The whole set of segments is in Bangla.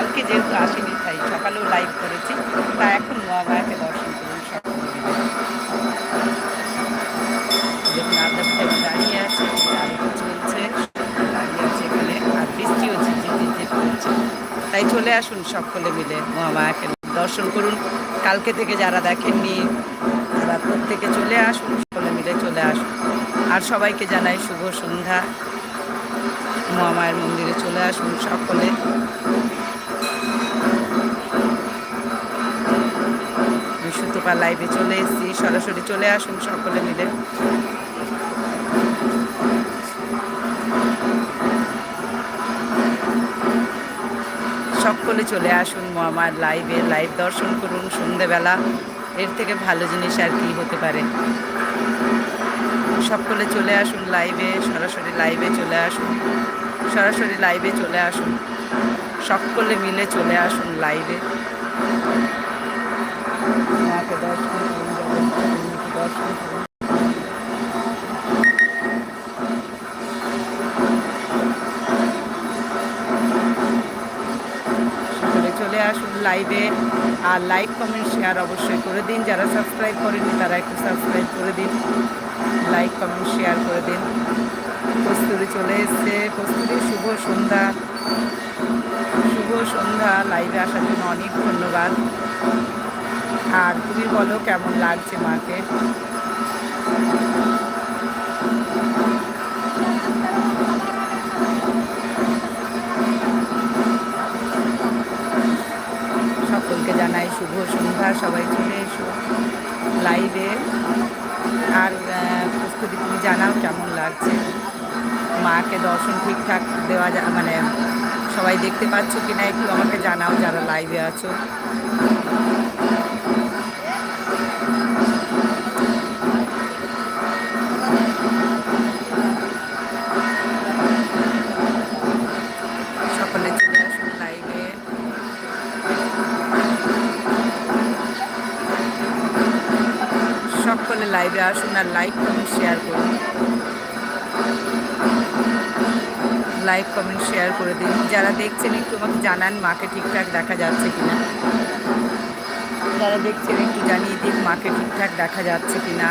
কালকে যেহেতু আসেনি তাই সকালেও লাইভ করেছি, তা এখন মহামায়াকে দর্শন করুন সকলে। দাঁড়িয়ে চলছে দাঁড়িয়ে আছে এখানে, আর বৃষ্টিও তাই চলে আসুন সকলে মিলে মহামায়াকে দর্শন করুন। কালকে থেকে যারা দেখেননি, তারা প্রত্যেকে চলে আসুন, সকলে মিলে চলে আসুন। আর সবাইকে জানাই শুভ সন্ধ্যা। মহামায়ের মন্দিরে চলে আসুন সকলে। আমি লাইভে চলে এসেছি, সরাসরি চলে আসুন সকলে মিলে। সকলে চলে আসুন মহামার লাইভে লাইভ দর্শন করুন, সন্ধেবেলা। এর থেকে ভালো জিনিস আর কি হতে পারে। সকলে চলে আসুন লাইভে সরাসরি লাইভে চলে আসুন, সরাসরি লাইভে চলে আসুন। সকলে মিলে চলে আসুন লাইভে চলে আসুন লাইভে আর লাইক কমেন্ট শেয়ার অবশ্যই করে দিন। যারা সাবস্ক্রাইব করেনি তারা একটু সাবস্ক্রাইব করে দিন। লাইক কমেন্ট শেয়ার করে দিন। কস্তুরি চলে এসছে। কস্তুরি শুভ সন্ধ্যা। শুভ সন্ধ্যা। লাইভে আসার জন্য অনেক ধন্যবাদ। আর তুমি বলো কেমন লাগছে মাকে? সকলকে জানাই শুভ সন্ধ্যা, সবাই চলে এসো লাইভে আর প্রস্তুতি তুমি জানাও কেমন লাগছে? মাকে দর্শন ঠিকঠাক দেওয়া যা মানে সবাই দেখতে পাচ্ছ কিনা একটু আমাকে জানাও যারা লাইভে আছো। সকলে লাইভে আসুন আর লাইক কমেন্ট শেয়ার করুন। লাইক কমেন্ট শেয়ার করে দিন। যারা দেখছেন একটু আমাকে জানান মাকে ঠিকঠাক দেখা যাচ্ছে কিনা। যারা দেখছেন একটু জানিয়ে দিন মাকে ঠিকঠাক দেখা যাচ্ছে কিনা।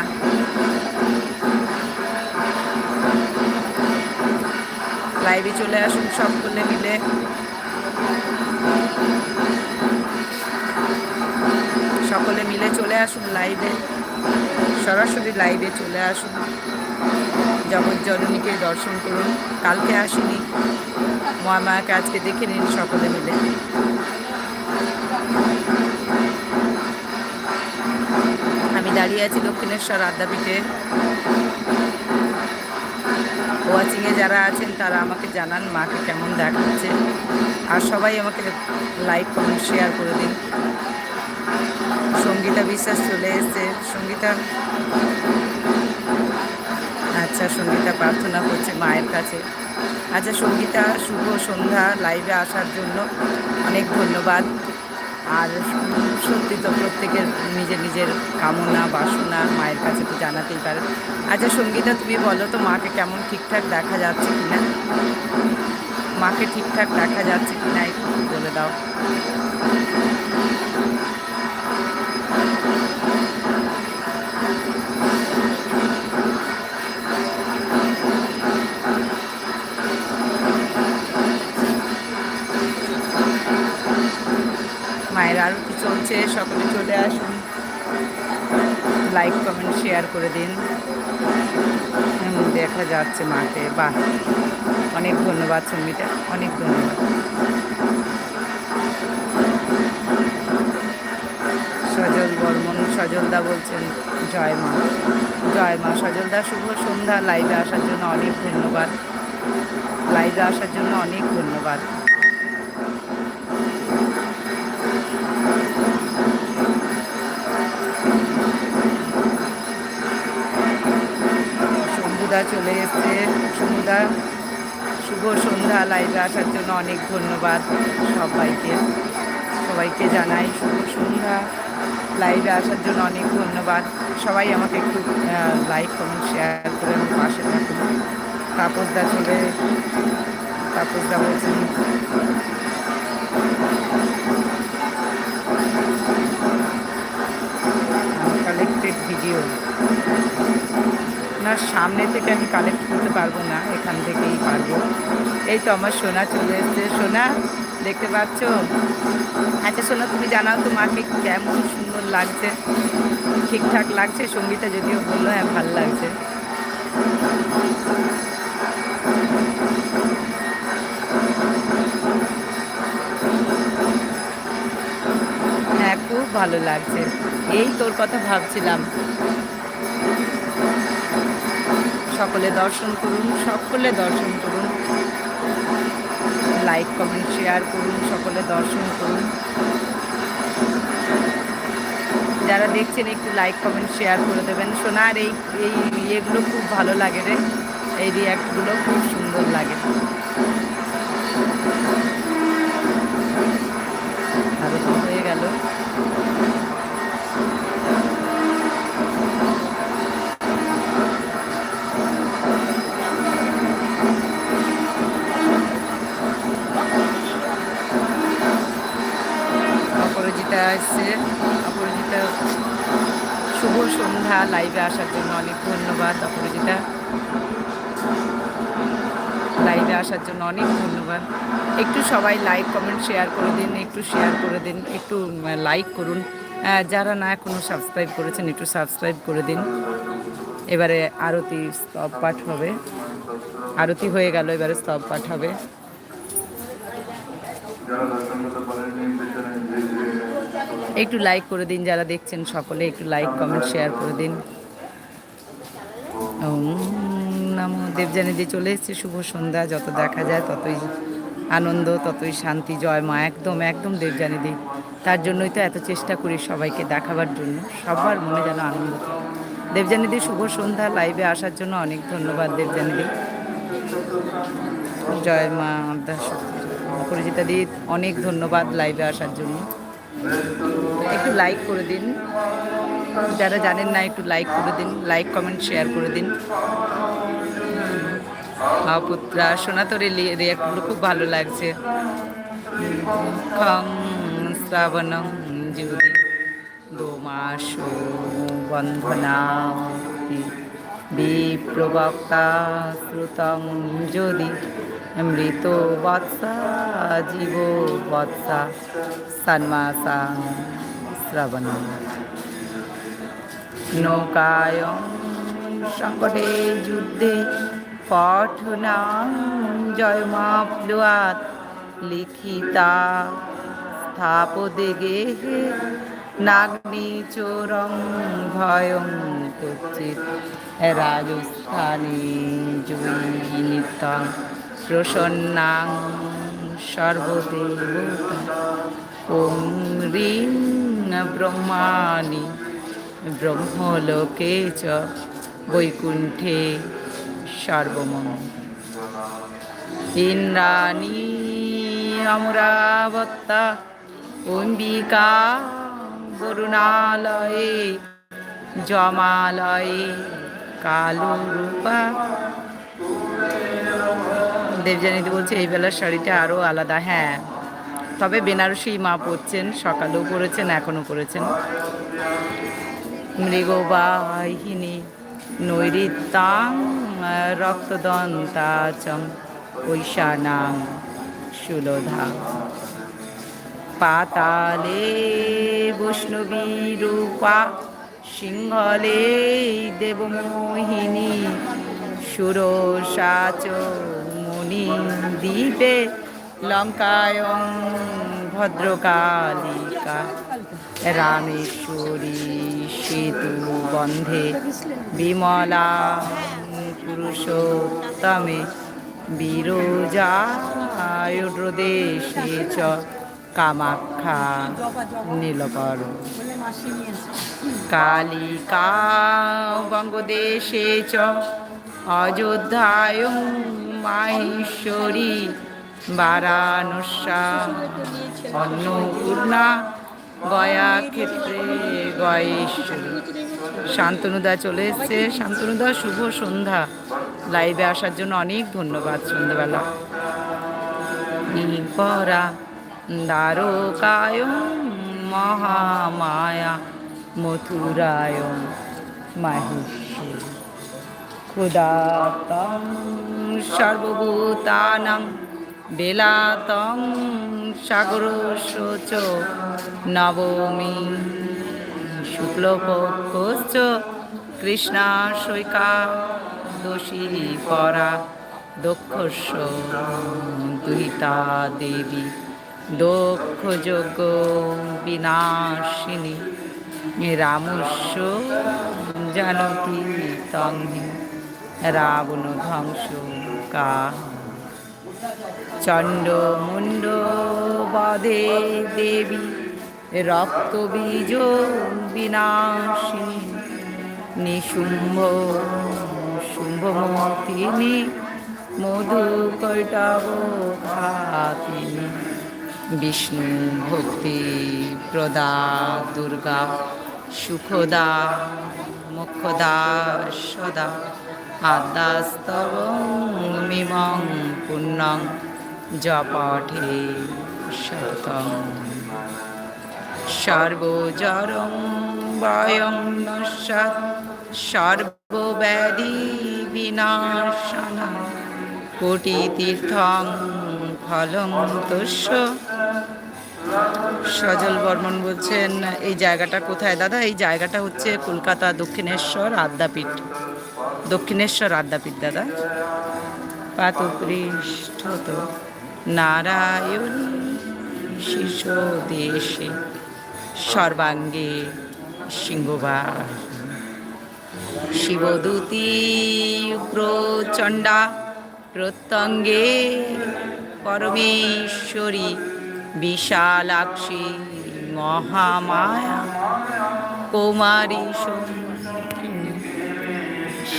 লাইভে চলে আসুন সকলে মিলে। সকলে মিলে চলে আসুন লাইভে সরাসরি লাইভে চলে আসুন। জগৎ জননীকে দর্শন করুন। কালকে আসিনি মহামায়াকে আজকে দেখে নিন সকলে মিলে। আমি দাঁড়িয়ে আছি দক্ষিণেশ্বর আদ্যাপীঠে। ওয়াচিংয়ে যারা আছেন, তারা আমাকে জানান মাকে কেমন দেখাচ্ছে। আর সবাই আমাকে লাইক কমেন্ট শেয়ার করে দিন। সঙ্গীতা বিশ্বাস চলে এসছে। সঙ্গীতা আচ্ছা সঙ্গীতা প্রার্থনা করছে মায়ের কাছে। আচ্ছা সঙ্গীতা, শুভ সন্ধ্যা লাইভে আসার জন্য অনেক ধন্যবাদ। আর সত্যি তো প্রত্যেকের নিজের নিজের কামনা, বাসনা মায়ের কাছে তো জানাতেই পারে। আচ্ছা সঙ্গীতা, তুমি বলো তো মাকে কেমন ঠিকঠাক দেখা যাচ্ছে কিনা? মাকে ঠিকঠাক দেখা যাচ্ছে কিনা একটু বলে দাও। করে দিন। দেখা যাচ্ছে মাকে বাহ! অনেক ধন্যবাদ সঙ্গীতা অনেক ধন্যবাদ। সজল বর্মন, সজলদা বলছেন, জয় মা। জয় মা। সজলদা, শুভ সন্ধ্যা। লাইভে আসার জন্য অনেক ধন্যবাদ। লাইভে আসার জন্য অনেক ধন্যবাদ। বন্ধুরা চলে এসছে। সন্ধ্যা, শুভ সন্ধ্যা লাইভে আসার জন্য অনেক ধন্যবাদ সবাইকে। সবাইকে জানাই শুভ সন্ধ্যা। লাইভে আসার জন্য অনেক ধন্যবাদ। সবাই আমাকে একটু লাইক কমেন্ট শেয়ার করে আমি পাশে থাকুন। তাপসদা চলে, তাপসদা বলছেন কালেক্টেড ভিডিও সামনে থেকে আমি কালেক্ট করতে পারব না, এখান থেকেই পারব। এই তো আমার সোনা চলে এসছে। সোনা, দেখতে পাচ্ছ? আচ্ছা সোনা, তুমি জানাও তো মাকে কেমন সুন্দর লাগছে? ঠিকঠাক লাগছে? সঙ্গীতা যদিও বলল হ্যাঁ ভালো লাগছে। হ্যাঁ খুব ভালো লাগছে। এই তোর কথা ভাবছিলাম। সকলে দর্শন করুন, সকলে দর্শন করুন। লাইক কমেন্ট শেয়ার করুন, সকলে দর্শন করুন। যারা দেখছেন, একটু লাইক কমেন্ট শেয়ার করে দেবেন। সোনার এই এই ইয়েগুলো খুব ভালো লাগে রে। এই রিয়াক্টগুলো খুব সুন্দর লাগে। সন্ধ্যা আসার জন্য অনেক ধন্যবাদ, অপরাজিতা। লাইভে আসার জন্য অনেক ধন্যবাদ। একটু সবাই লাইক, কমেন্ট, শেয়ার করে দিন, একটু শেয়ার করে দিন, একটু লাইক করুন। যারা না এখনও সাবস্ক্রাইব করেছেন, একটু সাবস্ক্রাইব করে দিন। এবারে আরতি স্তব পাঠ হবে। আরতি হয়ে গেল, এবারে স্তব পাঠ হবে। একটু লাইক করে দিন, যারা দেখছেন সকলে, একটু লাইক, কমেন্ট, শেয়ার করে দিন। নমো দেবজানিদি চলে এসেছে, শুভ সন্ধ্যা, যত দেখা যায় ততই আনন্দ, ততই শান্তি, জয় মা, একদম একদম দেবজানিদি তার জন্যই তো এত চেষ্টা করি সবাইকে দেখাবার জন্য, সবার মনে যেন আনন্দ থাকে। দেবজানিদি শুভ সন্ধ্যা লাইভে আসার জন্য অনেক ধন্যবাদ দেবযানী দেবজানিদি জয় মা আবদার শক্তি অপরাজিতা দি অনেক ধন্যবাদ লাইভে আসার জন্য। একটু লাইক করে দিন। যারা জানেন না, একটু লাইক করে দিন লাইক কমেন্ট শেয়ার করে দিন। পুত্রা সোনাতরে রিয়াক্টগুলো খুব ভালো লাগছে। খং শ্রাবণং যদি দোমাস বন্ধনা বিপ্রবক্তা শ্রুতং যদি মৃত বৎসা, জীব বৎসা, সন্মাসা শ্রবণ। নৌকায় সংকটে যুদ্ধে পঠনা জয়মাপ্লুয়াত লিখিতা স্থাপদে নাগ্নি চোরং ভয়ং কুচিত। রাজস্থানে জয়ী নিত্যং প্রসন্নাং সর্বদেবতা। ওম রিং ব্রহ্মলোকে চ বৈকুণ্ঠে সর্বমঙ্গ ইন্দ্রাণী অমরাবত্তা, অম্বিকা বরুণালয়ে, জমালয়ে, কালুরূপা। দেবজানিদি বলছে, এই বেলার শাড়িটা আরও আলাদা হ্যাঁ। তবে বেনারসি মা পরছেন, সকালেও পরেছেন, এখনও পরেছেন। মৃগবাহিনী নৈরিতাং রক্তদন্তাচং কৈশানাং সুলোধা পাতালে বৈষ্ণবী রূপা সিংহলে দেবমোহিনী সুরসাচ মুনি দ্বীপে লঙ্কায়ং ভদ্রকালিকা রামেশ্বরী সেতু বন্ধে বিমলা পুরুষোত্তমে বিরোজায়ুর্দেশে চ কামাখ্যা নীলকর কালিকা বঙ্গদেশে চ অযোধ্যায় মাহেশ্বরী, বারাণসা, অন্নপূর্ণা গয়া ক্ষেত্রে গয়েশ্বরী। শান্তনুদা চলে এসছে। শান্তনুদা, শুভ সন্ধ্যা। লাইভে আসার জন্য অনেক ধন্যবাদ সন্ধ্যাবেলা। পরা দ্বারকায় মহামায়া মথুরায় মাহেশ্বরী ক্ষুদাতং সর্বভূতানাং বেলাতং সাগরস্য নবমী। শুক্লপক্ষশ্চ কৃষ্ণা সৈকা দোষী পরা দক্ষস্য দুহিতা দেবী। দক্ষযজ্ঞ বিনাশিনী। রামস্য জানকী তং রাবণ ধ্বংস কা চণ্ড মুণ্ড বধে দেবী রক্তবীজ বিনাশিনী, নিশুম্ভ শুম্ভমতিনি মধু কৈটব ঘাতিনি বিষ্ণু ভক্তি প্রদা দুর্গা, সুখদা মুখদা সদা। আদাস্তব মিমং পুণ্যং জপঠে শতম সর্বজরং বয়ং নস্যাৎ সর্বব্যাধি বিনাশনা কোটি তীর্থং ফলং তস্য সজল বর্মন বলছেন, এই জায়গাটা কোথায় দাদা? এই জায়গাটা হচ্ছে কলকাতা দক্ষিণেশ্বর আদ্যাপীঠ। দক্ষিণেশ্বর আদ্যাপীঠ দাদা পাতপৃষ্ঠত নারায়ণ শীর্ষ দেশে সর্বাঙ্গে সিংহবার শিবদূতি প্রচণ্ডা প্রত্যঙ্গে পরমেশ্বরী বিশালাক্ষী মহামায়া কৌমারী সৌমিনী।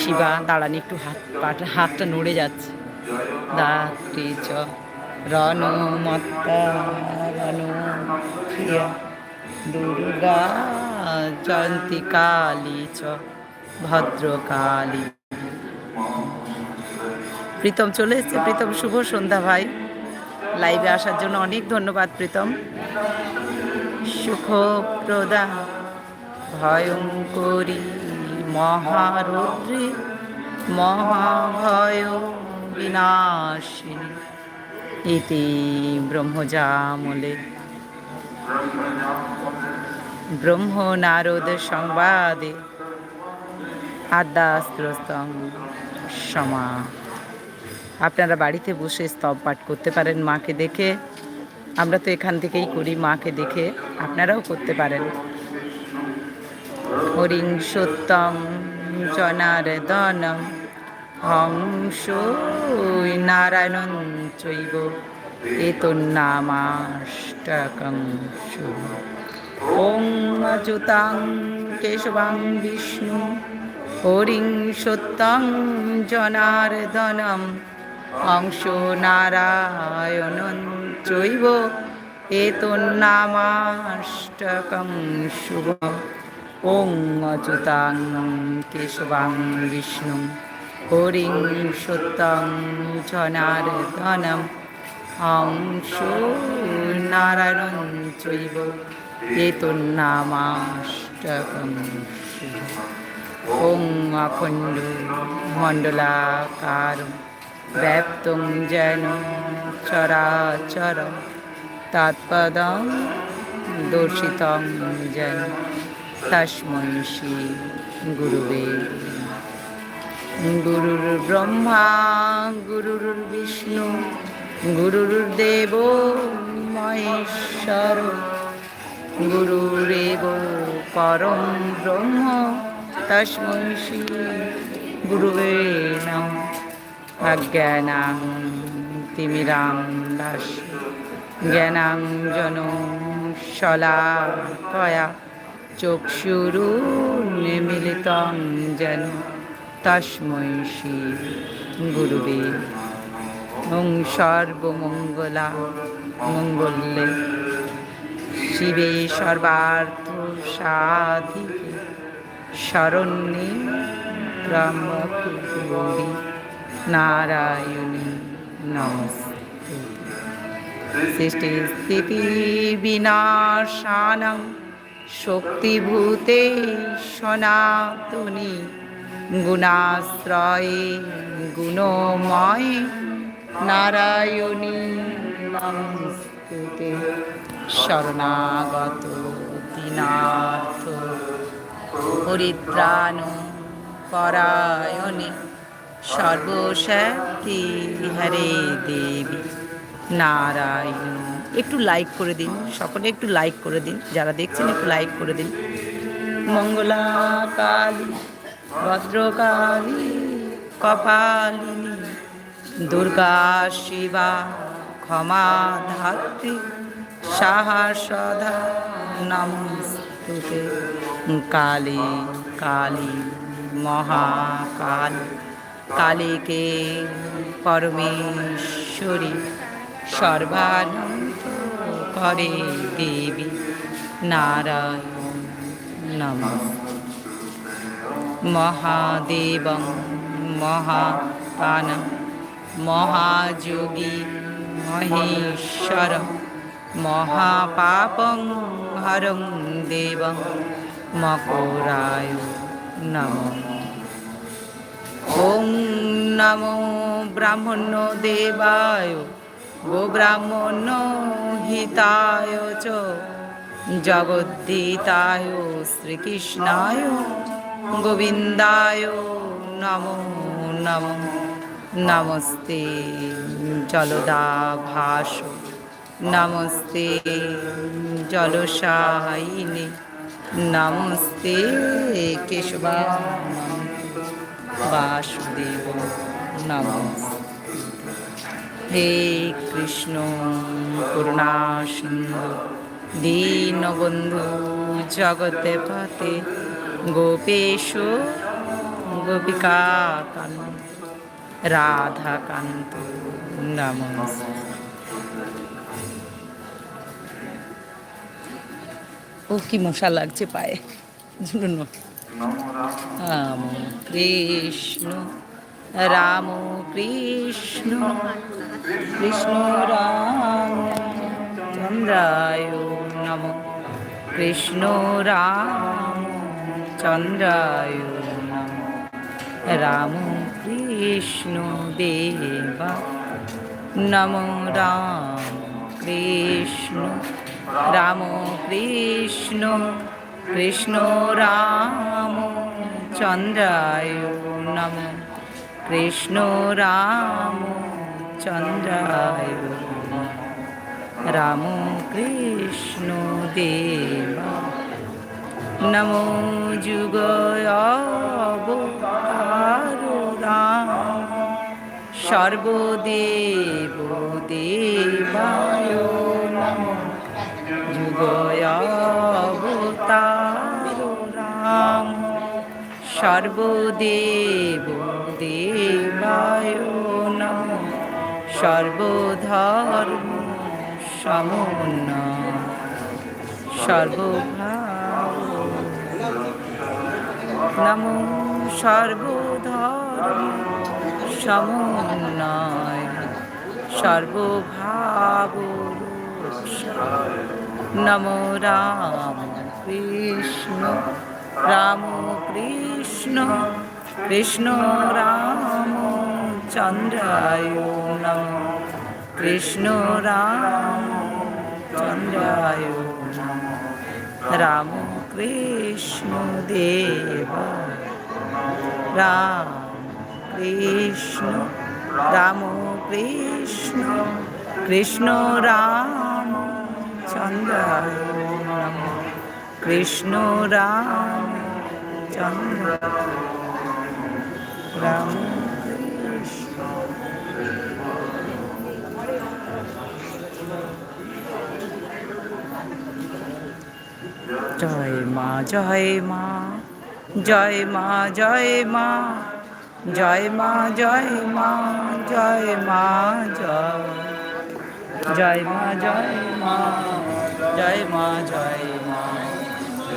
শিবা, দাঁড়ান একটু, হাত পাটা হাতটা নড়ে যাচ্ছে। দাত্রী চ, রণ মত্তা, রণ প্রিয়া, দুর্গা, জয়ন্তী কালী চ, ভদ্রকালী। প্রীতম চলে এসছে। প্রীতম, শুভ সন্ধ্যা ভাই। লাইভে আসার জন্য অনেক ধন্যবাদ, প্রীতম। সুখপ্রদা, ভয়ঙ্করী। মহারৌদ্রী, মহাভয় বিনাশিনী। ইতি ব্রহ্মজামলে। ব্রহ্ম নারদ সংবাদে আদ্যাস্ত্রস্তং সমা। আপনারা বাড়িতে বসে স্তব পাঠ করতে পারেন মাকে দেখে। আমরা তো এখান থেকেই করি মাকে দেখে। আপনারাও করতে পারেন। হরিং সত্যং জনার্দনম হংস নারায়ণন চৈব এতন্নামাষ্টকং শুভ। ওং অচ্যুতাং কেশবাং বিষ্ণু হরিং সত্যং জনার্দনম অংশ নারায়ণন চৈব এতন্নামাষ্টকং শুভ। ওং অচ্যুতাং কেশবাং বিষ্ণু। হরিং সত্যং জনার্দনম অংশ নারায়ণন চৈব। এতন্নামাষ্টকং শুভ ওং অখণ্ড মণ্ডলাকার। ব্যাপ্তং যেন চরাচর তৎপদং দর্শিতং যেন। তস্मै গুরুবে গুরুর ব্রহ্মা গুরুর বিষ্ণু গুরুর্দেব মহেশ্বর গুরুরেব পরম ব্রহ্ম শ্রী গুরুবে নম অজ্ঞানাং তিমিরাং দাস জ্ঞানাঞ্জন চক্ষুরুন্মিলিতং যেন তস্मै শ্রী গুরুবে ওং সর্বমঙ্গলা মঙ্গলে। শিবে সর্বার্থ সাধিকে শরণ্যে ব্রহ্মপুরী নারায়ণী নমস্তে। সৃষ্টি স্থিতি বিনাশানং শক্তিভূতে সনাতনী গুণাশ্রয়ে গুণময় নারায়ণী শরণাগত দীনার্থ পরিত্রাণ পরায়ণে সর্বশক্তি হরে দেবী নারায়ণ। একটু লাইক করে দিন সকলে একটু লাইক করে দিন, যারা দেখছেন একটু লাইক করে দিন। মঙ্গলা কালী ভদ্রকালী, কপালিনী, দুর্গা শিবা ক্ষমা ধাত্রী সাহসধা নমস্তুতে। কালী কালী, মহাকালী, কালীকে পরমেশ্বরী। সর্বানন্দ করে দেবী নারায়ণ নমস্তে মহাদেবং মহাপানম মহাযোগী মহেশ্বর মহাপাপং হরং দেবং মকরায় নম। ওম নমো ব্রাহ্মণ দেবায় গো ব্রাহ্মণ হিতায় চ জগদ্দিতায় শ্রীকৃষ্ণায়, গোবিন্দায় নমো নমো। নমস্তে জলদাভাস, নমস্তে জলসাহিনী নমস্তে কেশবা বাসুদেব, নমস্তে। হে কৃষ্ণ করুণা সিন্ধু দীনবন্ধু জগতে পতে গোপেশ গোপিকা কান্ত রাধাকান্ত নমস্তে ও কি মশা লাগছে পায়ে? ঝুলুন রাম। কৃষ্ণ। রাম কৃষ্ণ কৃষ্ণ রাম চন্দ্রায় নম কৃষ্ণ রাম চন্দ্রায় নম রাম কৃষ্ণ দেবা নম রাম কৃষ্ণ রাম কৃষ্ণ কৃষ্ণ রাম চন্দ্রায় নম কৃষ্ণ রাম চন্দ্রায় রাম কৃষ্ণ দেবা। নমো যুগয়বতার রাম সর্বদেব দেবায় নমঃ। সর্বদেব দেবায় নম। সর্বধর্ম সমন্ন সর্বভাব নমো। সর্বধর্ম সমন্বয় সর্বভাব নমো। রাম কৃষ্ণ রাম কৃষ্ণ কৃষ্ণ রাম চন্দ্রায় নম। কৃষ্ণ রাম চন্দ্রায় নম। রাম কৃষ্ণ দেব। রাম কৃষ্ণ রাম কৃষ্ণ কৃষ্ণ রাম চন্দ্রায় নম। কৃষ্ণ রাম চন্দ্র রাম জয় মা জয় মা জয় মা জয় মা জয় মা জয় মা জয় মা জয় জয় মা জয় মা জয় মা জয়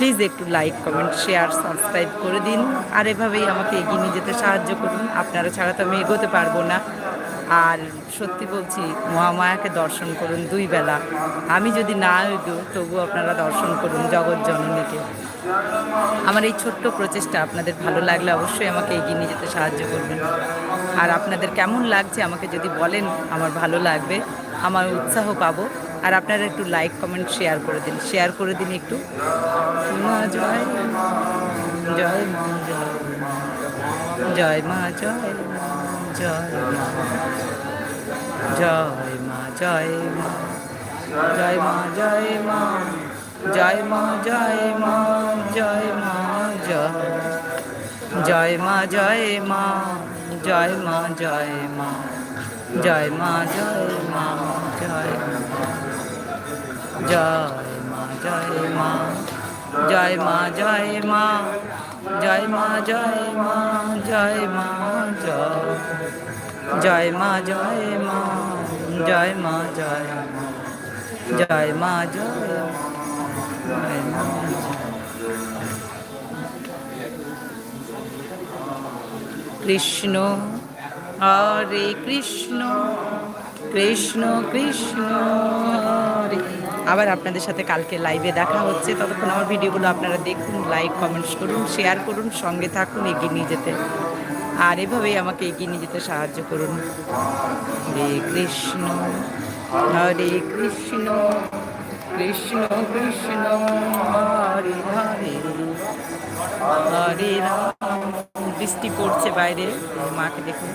প্লিজ একটু লাইক, কমেন্ট, শেয়ার, সাবস্ক্রাইব করে দিন। আর এভাবেই আমাকে এগিয়ে নিয়ে যেতে সাহায্য করুন। আপনারা ছাড়া তো আমি এগোতে পারব না। আর সত্যি বলছি, মহামায়াকে দর্শন করুন দুই বেলা। আমি যদি না এগো তবু আপনারা দর্শন করুন জগৎ জননীকে। আমার এই ছোট্ট প্রচেষ্টা আপনাদের ভালো লাগলে অবশ্যই আমাকে এগিয়ে নিয়ে যেতে সাহায্য করবেন। আর আপনাদের কেমন লাগছে আমাকে যদি বলেন, আমার ভালো লাগবে। আমার উৎসাহ পাবো। আর আপনারা একটু লাইক কমেন্ট শেয়ার করে দিন শেয়ার করে দিন একটু মা জয় মা, জয় মা জয় মা জয় মা জয় মা জয় মা জয় মা জয় মা জয় মা জয় মা জয় মা জয় মা জয় মা জয় জয় মা জয় মা জয় মা জয় মা জয় মা জয় মা জয় জয় মা জয় মা জয় মা জয় মা জয় মা জয় মা জয় মা জয় মা জয় মা জয় মা জয় জয় মা জয় মা কৃষ্ণ হরে কৃষ্ণ কৃষ্ণ কৃষ্ণ আবার আপনাদের সাথে কালকে লাইভে দেখা হচ্ছে। ততক্ষণ আমার ভিডিওগুলো আপনারা দেখুন লাইক কমেন্টস করুন শেয়ার করুন, সঙ্গে থাকুন, এগিয়ে নিয়ে যেতে। আর এভাবেই আমাকে এগিয়ে নিয়ে যেতে সাহায্য করুন। হরে কৃষ্ণ হরে কৃষ্ণ কৃষ্ণ কৃষ্ণ হরে হরে। হরে রাম। বৃষ্টি পড়ছে বাইরে। মাকে দেখুন।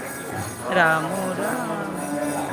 রাম রাম।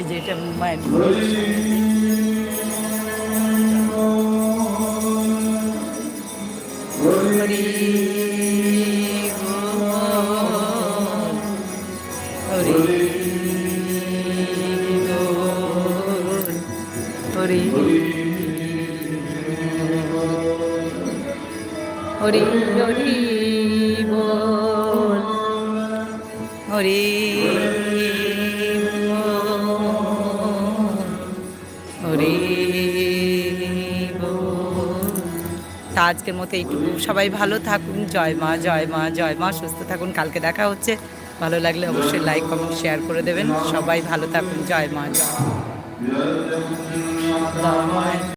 এই যে এটা মায়ের হরি হরি আজকের মতো এইটুকু। সবাই ভালো থাকুন, জয় মা জয় মা জয় মা, সুস্থ থাকুন, কালকে দেখা হচ্ছে। ভালো লাগলে অবশ্যই লাইক কমেন্ট শেয়ার করে দেবেন। সবাই ভালো থাকুন, জয় মা জয় মা।